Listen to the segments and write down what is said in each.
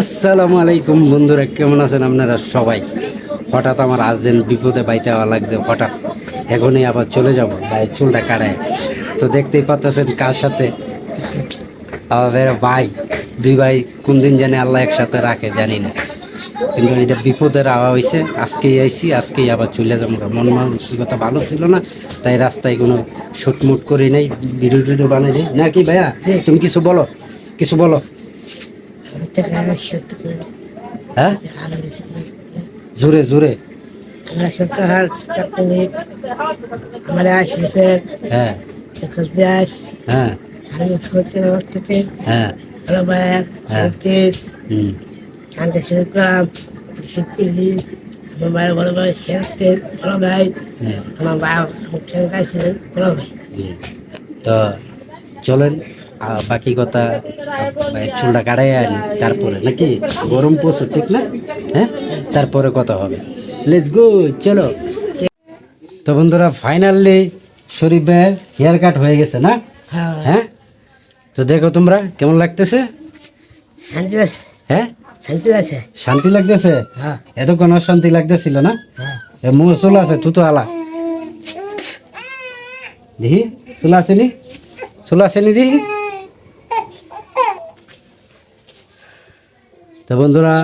আসসালামু আলাইকুম বন্ধুরা, কেমন আছেন আপনারা সবাই? হঠাৎ আমার আর্জেন্ট বিপদে বাইতে হওয়া লাগছে, হঠাৎ। এখনই আবার চলে যাব, ভাই, চুলটা কাটায় তো দেখতেই পাচ্ছেন কার সাথে? আবার ভাই, দুই ভাই কোন দিন জানে আল্লাহ একসাথে রাখে, জানি না। কিন্তু এটা বিপদের আওয়া হয়েছে আজকেই আইছি, আজকেই আবার চলে যাব। মন মানসিকতা ভালো ছিল না, তাই রাস্তায় কোনো শুটমুট করি নাই ভিডিও টিডিও বানাই নেই। না কি ভাইয়া, তুমি কিছু বলো কিছু বলো। হ্যাঁ জোরে জোরে আমরা শিল্পের হ্যাঁ ব্যাস হ্যাঁ আমি সত্যের। সত্যের আমার বড় ভাই শেরতের বড় ভাই আমার বড় ভাই তো চলেন বাকি কথা চুলটা কাটাই আনি তারপরে নাকি গরম প্রচুর ঠিক না? হ্যাঁ? তারপরে কথা হবে। লেটস গো চলো। তো বন্ধুরা ফাইনালি শরীফ ভাইয়ের হেয়ার কাট হয়ে গেছে না? হ্যাঁ। হ্যাঁ? তো দেখো তোমরা কেমন লাগতেছে? শান্তি হ্যাঁ? শান্তি আছে শান্তি লাগতেছে? হ্যাঁ। এতক্ষণ অশান্তি লাগতেছিল না? হ্যাঁ। মুখ চুল আছে তু তো আলা। দেখি চুল আসেনি চুল আসেনি দেখি তো বন্ধুরা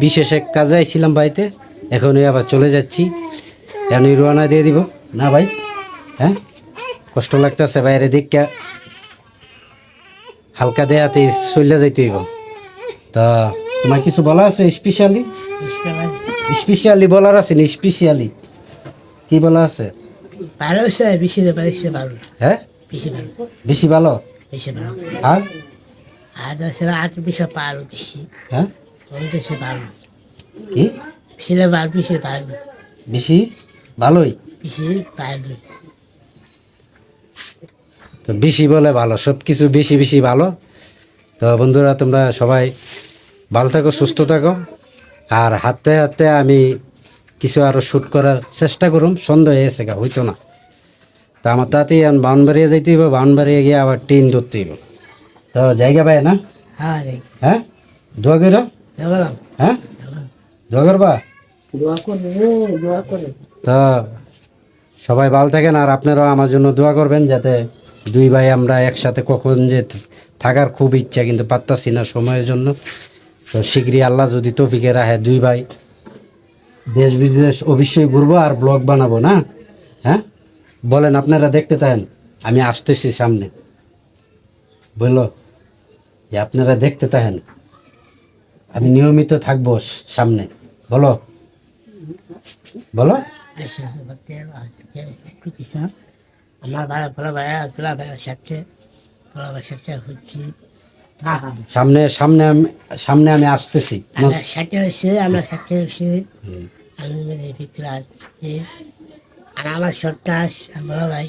বিশেষ এক কাজে আইছিলাম বাড়িতে এখনই আবার চলে যাচ্ছি। এখনই রোয়ানা দিয়ে দিব। না ভাই? হ্যাঁ? কষ্ট লাগতেছে বাইরে দিকটা। হালকা দেয়াতে চলে যাইতে হইব। তা তোমার কিছু বলা আছে স্পেশালি স্পেশালি বলার আছে না স্পেশালি কি বলা আছে? ভালো বেশি ভালো। হ্যাঁ? বেশি ভালো। বেশি ভালো? বেশি ভালো। আর? আর আট বেশি পারো বেশি। হ্যাঁ? বেশি কি বার ভালোই? বেশি তো বেশি বলে ভালো সব কিছু বেশি বেশি ভালো। তো বন্ধুরা তোমরা সবাই ভালো থাকো সুস্থ থাকো। আর হাতে হাতে আমি কিছু আরও শ্যুট করার চেষ্টা করুম সন্দেহ হয়েছে গা হইতো না। তো আমার তাতেই বাউনবাড়িয়া যাইতে হইব বাউনবাড়িয়া গিয়ে আবার ট্রেন ধরতে হইব। তো জায়গা পায় না? হ্যাঁ হ্যাঁ? দোয়া করো। হ্যাঁ? দোয়া করবা? তো সবাই ভালো থাকেন আর আপনারাও আমার জন্য দোয়া করবেন যাতে দুই ভাই আমরা একসাথে কখন যে থাকার খুব ইচ্ছা কিন্তু পারতাছি না সময়ের জন্য। তো শীঘ্রই আল্লাহ যদি তৌফিকে রাখে দুই ভাই। দেশ বিদেশ অবশ্যই ঘুরবো আর ব্লগ বানাবো না? হ্যাঁ? বলেন আপনারা দেখতে থাকেন। আমি আসতেছি সামনে। বলল যে আপনারা দেখতে থাকেন। আমি নিয়মিত থাকব সামনে। বলো। বলো। আমার ভাইয়া তোলা ভাইয়া সাথে ফলা ভাইয়ের সাথে হচ্ছি। সামনে সামনে আমি সামনে আমি আসতেছি। আমার সাথে হয়েছে আমার সাথে হয়েছে। আমি আর আমার সত্তাস আমার ভাই।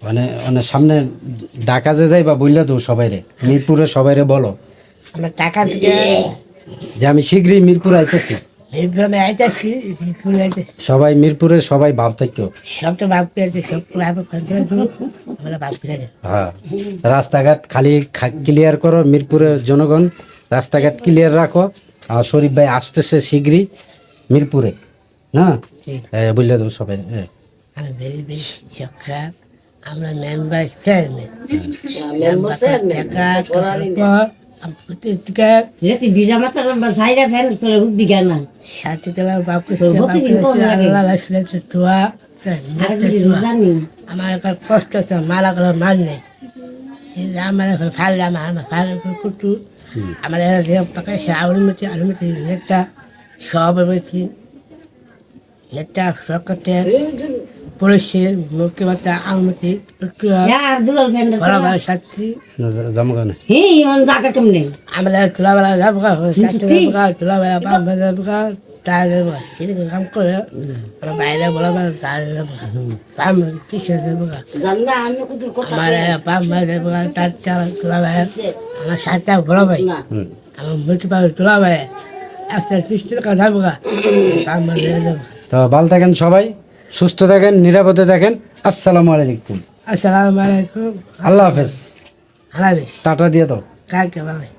মানে মানে সামনে ঢাকা যে যাই বা বললে তো সবাইরে মিরপুরে সবাইরে বলো। আমরা টাকা থেকে যে আমি শীঘ্রই মিরপুর আইতেছি। সবাই মিরপুরে সবাই ভাব থাকো। সব তো ভাব করে সব ভাব আমরা ভাব করে হ্যাঁ। রাস্তাঘাট খালি ক্লিয়ার করো মিরপুরের জনগণ রাস্তাঘাট ক্লিয়ার রাখো। আর শরীফ ভাই আসতেছে শীঘ্রই মিরপুরে। না ঠিক। বললে তো সবাই হ্যাঁ আমি ভেরি ভেরি সক্ষা আমরা মেম্বার চেয়ারম্যান মেম্বার চেয়ারম্যান সাথে আমার কষ্ট হচ্ছে মালা করে মাল নেই। আমার ফাল আমার আমার ফাল কুটু। আমার পাকাইছে আলু মেথি আলু মেথি নেতা সব মেথি নেতা সরকার পুলিশের মুখ্যমন্ত্রী আলমতি আর দুলাল ভাই সাথী জমগানে হে ইমান জায়গা কেমনে? আমরা তোলাবেলা যাব তোলাবেলা পাঁচ যাব তার দেবো কাম করে আমার বাইরে তার পাম পাম তার চাল সাতটা। আমার একটা পাম তো ভালো থাকেন সবাই। সুস্থ থাকেন নিরাপদে থাকেন। আসসালামু আলাইকুম। আসসালামু আলাইকুম। আল্লাহ হাফেজ। আল্লাহ হাফেজ। টাটা দিয়ে দাও। কালকে পাবে